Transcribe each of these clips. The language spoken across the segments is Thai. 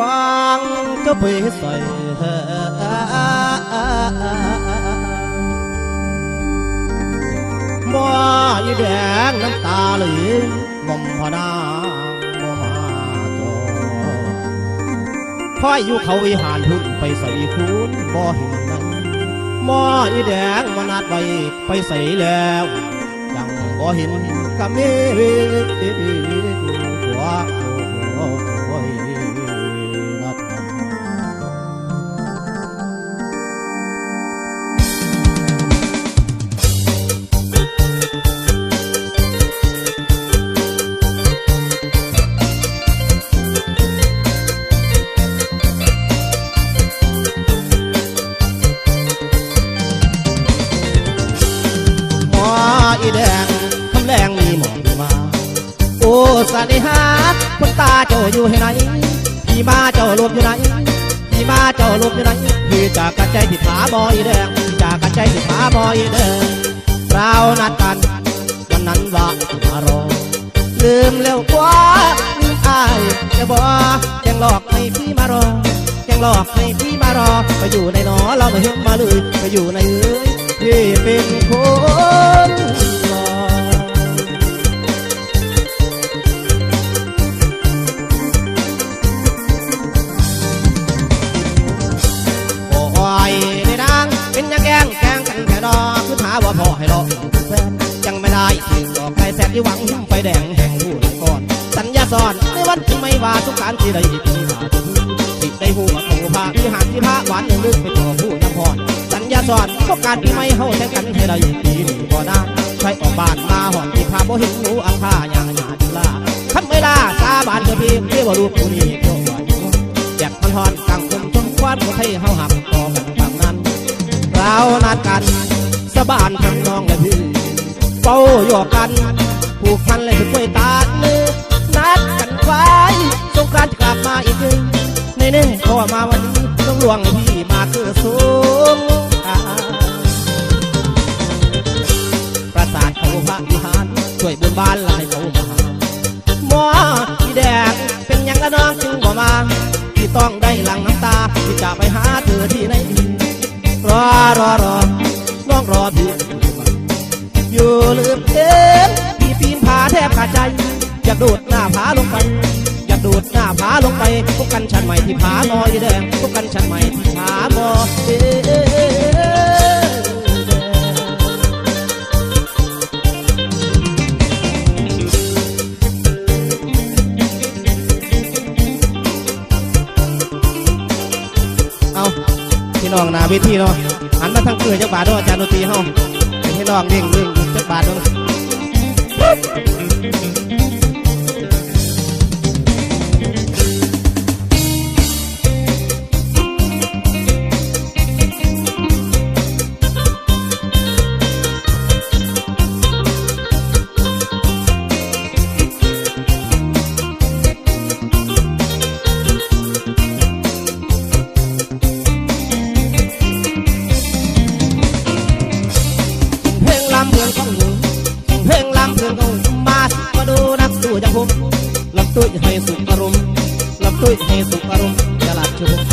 วางก็ไปใส่บ่อีแดงน้ำตาหลมอมพนาบ่มาจอคอยอยู่เขาวิหารพุ่นไปใส่คุณบ่เห็นมันหมออีแดงมานัดไว้ไปใส่แล้วยังบ่เห็นกะมีหัว สนิหาคนตาเจ้าอยู่ไหนพี่มาเจ้าลบอยู่ไหนพี่มาเจ้าลบอยู่ไหนพี่จากกันใจผิดผาบออีแดงจากกันใจผิดผาบออีแดงเรานัดกันวันนั้นว่าจะมารอลืมเร็วกว่าลืมอายจะบอกยังหลอกให้พี่มารอยังหลอกให้พี่มารอไปอยู่ในหนอเราไม่เห็นมาเลยไปอยู่ในเอ้ยพี่เป็นคนหลอ สอนทุการที่ไม่เฮาแทงกันให้ได้ปีนี้บ่ได้ใช้ออกบ้านมาหอนที่พาบ่เห็นหนูอังคาอย่างหยาจุลาทำไม่ลาสาบานเธอพี่ที่บ่รู้ผู้นี้พวกว่าอยู่แจกมันทอนกลางคนจนควันคนไทยเฮาหักต่อกันบางนั้นเรานัดกันสบานทั้งน้องและพี่เฝ้าหยอกกันผูกพันเลยถึงกล้วยตาดเนื้อนัดกันไว้สงกานต์จะกลับมาอีกหนึ่งในเน่ขอมาวันนี้ต้องลวงพี่มาคือสู บุญบานละให้เขามาหาหมอพี่แดงเป็นยังละน้องจึงบ่มาพี่ต้องได้หลังน้ำตาพี่จะไปหาเธอที่ไหนดีรอรอรอน้องรอพี่อยู่ลืมเห็นพี่ปีนผาแทบขาดใจอยากโดดหน้าผาลงไปอยากโดดหน้าผาลงไปพบกันชั้นใหม่ที่ผาหมอยแดงพบกันชั้นใหม่ที่ผาหมอเด พี่น้องนาเวทีเนาะหันมาทางเกลือจักบาทด้วยอาจารย์ดนตรีเฮาให้พี่น้องเร่งเร่งจักบาทเนา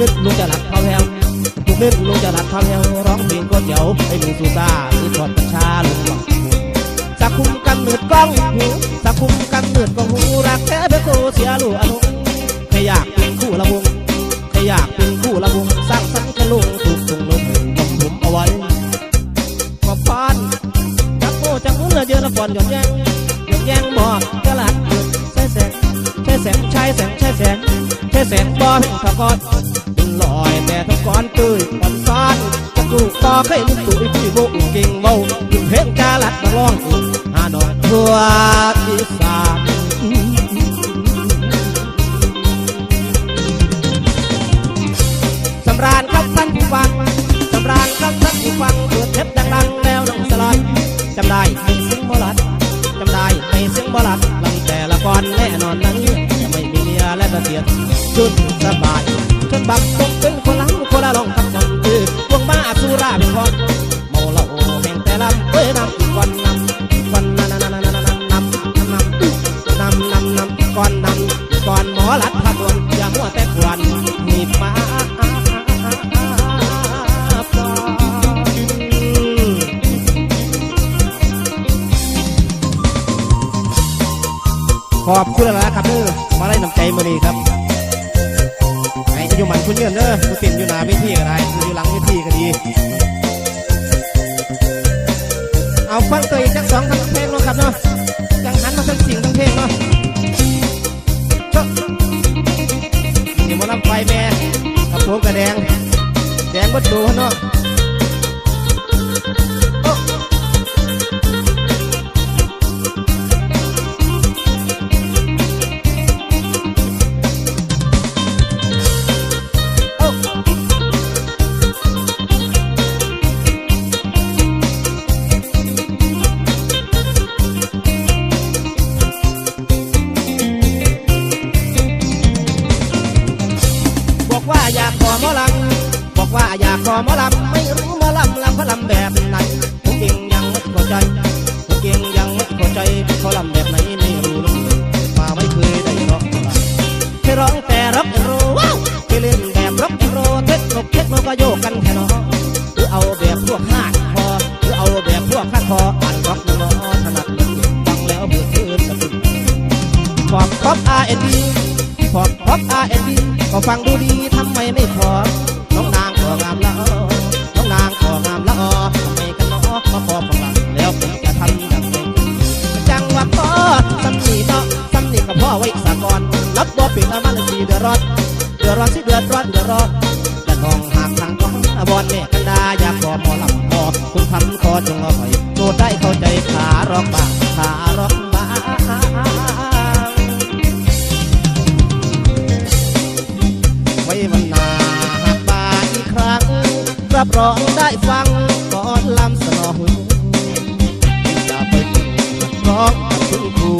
ลูกเล็กลูกจะหลัดเท้าแถวลูกเล็กลูกจะหลัดเท้าแถวร้องเพลงก็เจ๋วให้หนูสูซาคือทอดกัญชาลงหลังสักคุมกำเนิดกล้องหูสักคุมกำเนิดกล้องหูรักแท้เพื่อโคเสียลูกอนุแค่อยากเป็นคู่ละวงแค่อยากเป็นคู่ละวงสร้างสรรค์กระลุงถูกตรงลงกับผมเอาไว้ขอบพานจักโมจักมุนละเยอะละก่อนหยดแยงหยดแยงบอกกระลัดหยุดใช้แสงใช้แสงใช้แสงใช้แสงใช้แสงบ่เห็นขากอนเป็น ลอยแต่ท้องก้อนตื้ยอ่อนซ้อนจะกูต่อเคยลุกตุ้ยพี่โบกเก่งเบาดึงเพลงกาลัดมาลองหาหน่อยทั่ว ก่อนหมอลัดพะดวนอย่ามัวแต่ควนมีมาขอบคุณแล้วนะครับเด้อมาไล่น้ำใจมาดีครับไอ้อยู่หมันคุณเงินเด้อกูติดอยู่หน้าเวทีก็ได้อยู่หลังเวทีก็ดี เอาฟังตัวอีกจักสองทั้งเพลงเนาะครับเนาะจังหันมาทั้งสียงทั้งเพลงเนาะ นี่หมอลำไฟแม่กับผมกระแดง แดงวัดดูเนาะ เขาลำแบบไหนไม่รู้เลยมาไม่เคยได้ร้องหมอลำแค่ร้องแต่ร็อกโรว้าวแค่เล่นแบบร็อกแอนด์โรเทคโนเทคโนก็โยกกันแค่นอหรือเอาแบบพวกห้าคอหรือเอาแบบพวกข้าคออ่านร็อกนอถนัดเลยฟังแล้วเบื่อเกินสะดุดพอปป๊อป R&B พอปป๊อป R&B ก็ฟังดูดีทำไมไม่พอ ดือดร้อนเดือดร้อนสิเดือดร้อนเดือดร้อนแต่ทองหากทางก้อนบอนแม่กันดาอยากขอหมอลำพอคุณทำขอจงอาไปโปรดได้เข้าใจขาร้องบ้างขาร้องบ้างไว้วันนาหากบาอีกครั้ง รับรองได้ฟังก่อนลำสนองจะไปร้องกับคุณครู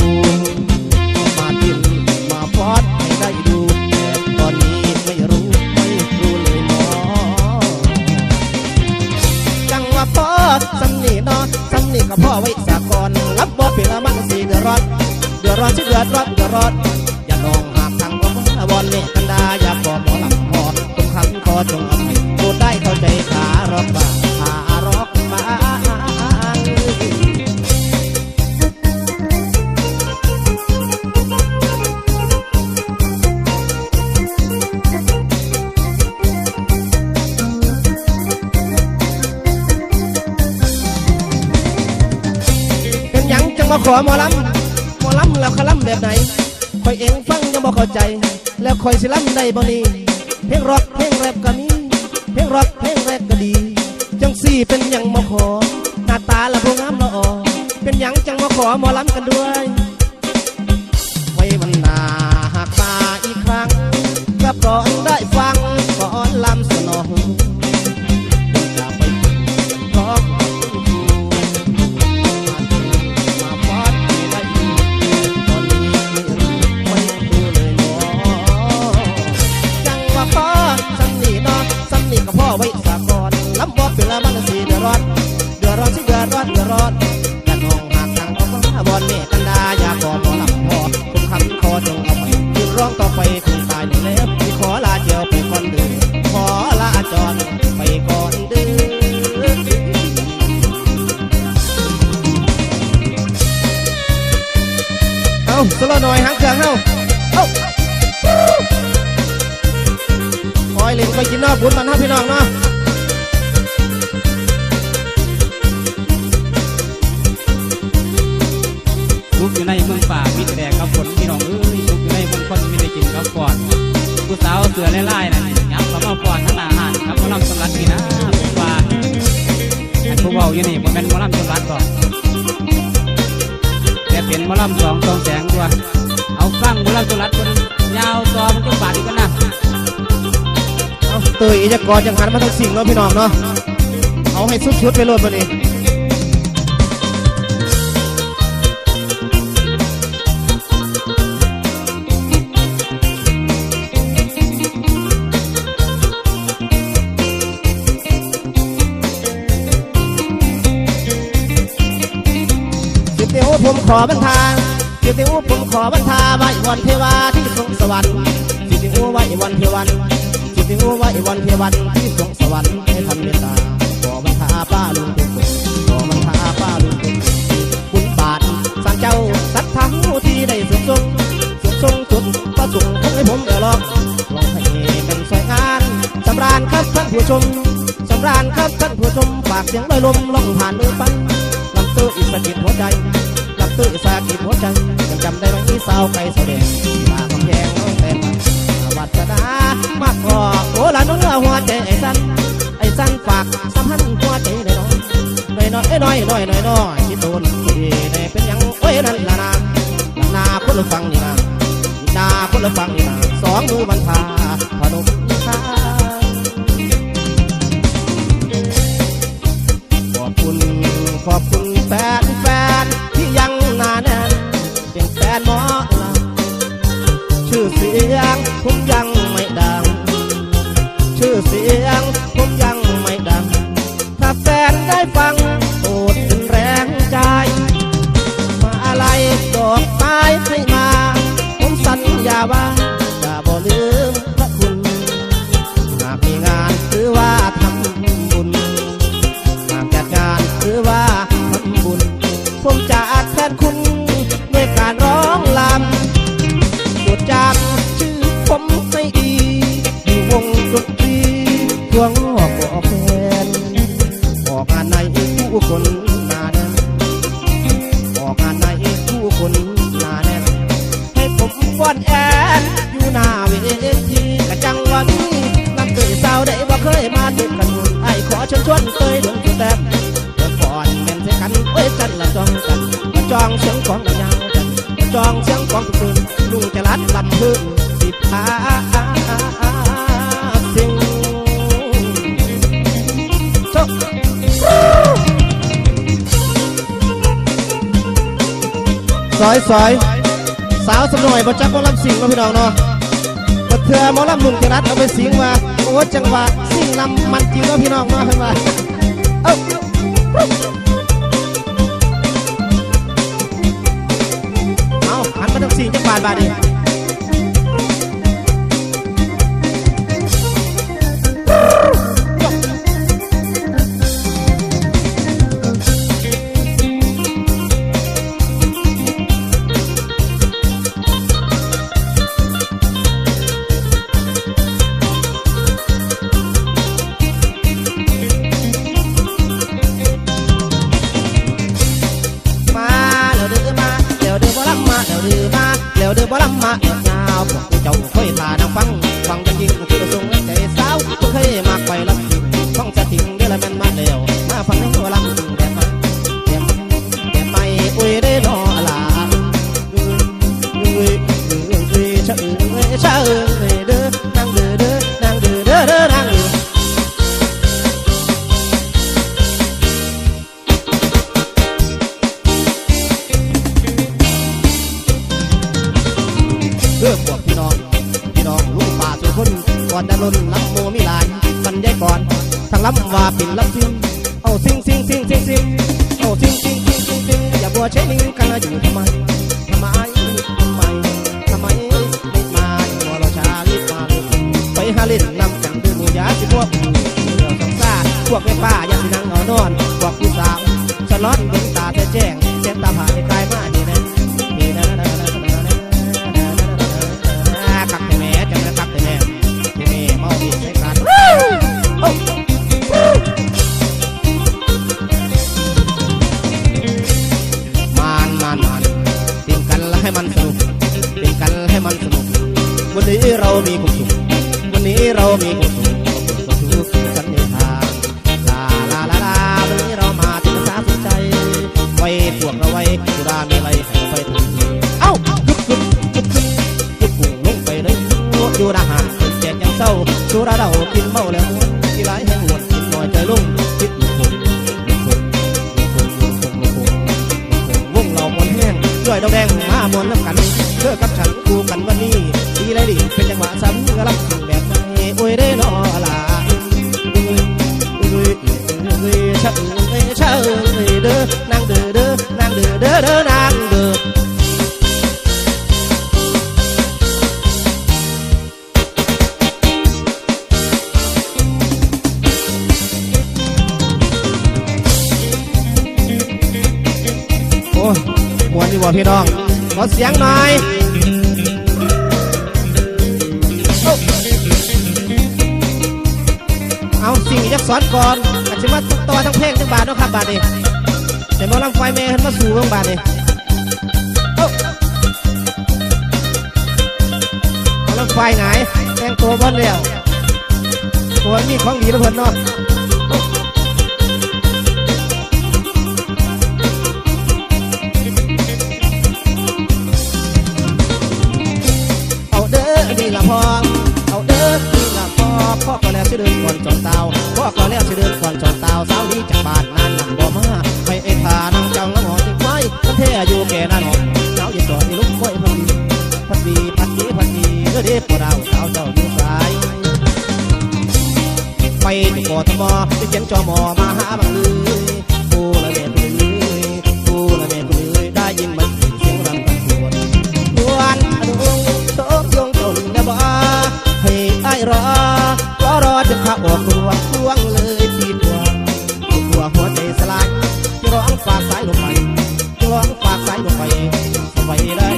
สำนีนอนสำนีกับพ่อไว้สากอนรับบ่เป็นละมันสีเดือดร้อน เดือดร้อนชิเดือดร้อนเดือดร้อน อหมอลำหมอลำแล้วเขาลำแบบไหนคอยเองฟังยังบ่เข้าใจ แล้วคอยสิลำได้บ่นี้เพลงร็อกเพลงแรปก็มีเพลงร็อกเพลงแรปก็ดี จังสี่เป็นหยังมาขอ หน้าตาละพงามละออเป็นหยังจังมาขอหมอลำกันด้วยไว้วันหน้าหากมาอีกครั้งรับรองได้ฟัง ไว้สากกอนลำบอกเป็นละมันสีเดือดร้อนเดือดร้อนสิเดือดร้อนเดือดร้อนกันห้องหากทางก็มาบอนเมกันดาอยากก่อนบ่หลับพอคุณคำขอจงเอาไปยืนร้องต่อไปถึงตายนี่แล้วที่ขอลาเจียวไปก่อนเดือขอลาจรไปก่อนเดือเอาสโลหน่อยหางเครื่องเอาเอาคอยเล่นคอยกินนาะบุญมันเนาพี่ สือไล่ๆนั่นยับเขามาก่อนทั้งหน้าหานครับหมอลำสำรัดนี่นะผมว่าอันผู้เบาอยู่นี่ผมเป็นหมอลำสำรัดก่อนแต่เป็นหมอลำสองสองแสงตัวยเอาฟังหมอลำสุรัตน์คนยาวต่อมันจะบาดอีกันนะเอาเตยอีจะกอดจังหันมาทั้งสิ่งเนาะพี่น้องเนาะเอาให้สุดชุดไปโลดมานี่ ขอบรรทาสิบนิ้วผมขอบรรทาไว้วันเทวาที่สวงสวรรค์สิบนิ้วไว้วันเทวันสิบนิ้วไว้วันเทวันที่สวงสวรรค์ให้ทำเมตตาขอบรรทาป้าลุงทุกขอบรรทาป้าลุงทุกคุณบาทสังเจ้าสัตว์ทั้งที่ได้สวงทรงสวงทรงจุดประสงค์ของให้ผมเดือดร้อนลองให้เป็นสวยงานสำราญครับท่านผู้ชมสำราญครับท่านผู้ชมฝากเสียงลอยลมล่องผ่านมือไปลำตื้ออิสกิดหัวใจ ลำตื้ออิสกิดหัวใจยังจำได้ไหมที่สาวไก่แสดงมาคำแพงน้องแต่มวัฒนามากกว่าโอ้ละน้องหัวใจไอ้สั้นไอ้สั้นฝากสัมพันธ์หัวใจหน่อยน้อยน้อยน้อยน้อยน้อยน้อยที่ตูนที่ในเป็นยังโอ้ยนั่นละนานาคนละฟังนี่นะนาคนละฟังนี่นะสองมือบรรทาพนมข้าขอบคุณขอบคุณแฟน โชคซอยซอยสาวสำหน่อยบ่จักหมอลำสิงเนาพี่น้องเนาะบ่เถื่อหมอลำลุงจะรัดเอาไปสิงว่าโอ้จังหวะสิงลำมันจริงเนาะพี่น้องเนาะเห็นว่าเอ้าเอาหันมาทางสิงจังบาทบาทดิม ว่าเป็นลับซิมเอาซิงซิงซิงซิงซิงเอาซิงซิงซิงซิงซิงอย่าบัวใช้ลิงกันอยู่ทำไมทำไมทำไมทำไมไม่มาหัวเราชาลิบมาไปหาเล่นนำกันด้มือยาสิพวกเดี๋ยวสองสาพวกแม่ป้าอย่าสินั่งเอานอนพวกผู้สาวฉลอนดวงตาแต่แจ้งแจ้ง ระหาเจ็ดยังเศร้าสุระเรากินเมาแล้วที่ร้ายแห่งหวดกินหน่อยใจลุ่มคิดหมดวงเรามดแห้งด้วยดอกแดงมามวนน้ำกันเพื่อกับฉันคู่กันวันนี้ดีไรดีเป็นจังหวะซ้ำกระลับแบบไหนโอ้ยได้นอลาชักเอ้ยชักเอ้ยเด้อนางเด้อเด้อนางเด้อเด้อเด้อ อยู่บ่พี่น้องขอเสียงหน่อยเอาสิ่งยักสอนก่อนอาจจะมาตัวทั้งเพลงทั้งบาทนะครับบาทนี่แต่หมาลำไฟเมย์เห็นมาสู่เรื่องบาทนี่เอ้าหมไฟไหนแต่งตัวบอนเดียวโอ้มีของดีแล้วเพิ่อนเนาะ แล้วสิเดินก่อนจอนเตาพ่อก็แล้วสิเดินก่อนจอนเตาสาวนี้จากบ้านนั้นนั่งบ่มาไปไอ้ทานังจังและหอจิงไว้มันเท่อยู่แก่นั่นหอสาอย่าจอดนี่ลุกไว้พันดีพันดีพันดีพันดีเด้อเด้อพวกเราสาวเจ้าอยู่สายไปที่กทมจะเขียนจอมอมาหาบังเลยกูละเมียกูเลยกูละเมียกูเลยได้ยินมันเสียงรำตะโกนกวนอดุงโตกยงจนนะบ่ให้ไอ้รอ อจนข้าอกรวงรวงเลยทีตัวตัวหัวใจสลายจะร้องฝากสายลงไปจะร้องฝากสายลงไปไปเลย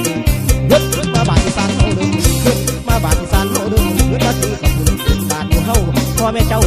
ได้ยึดมาบาดสันเอาดึงยึดมาบาดสันเอาดึงยึดมาตีกับคุณบาดเฮาพ่อแม่เจ้า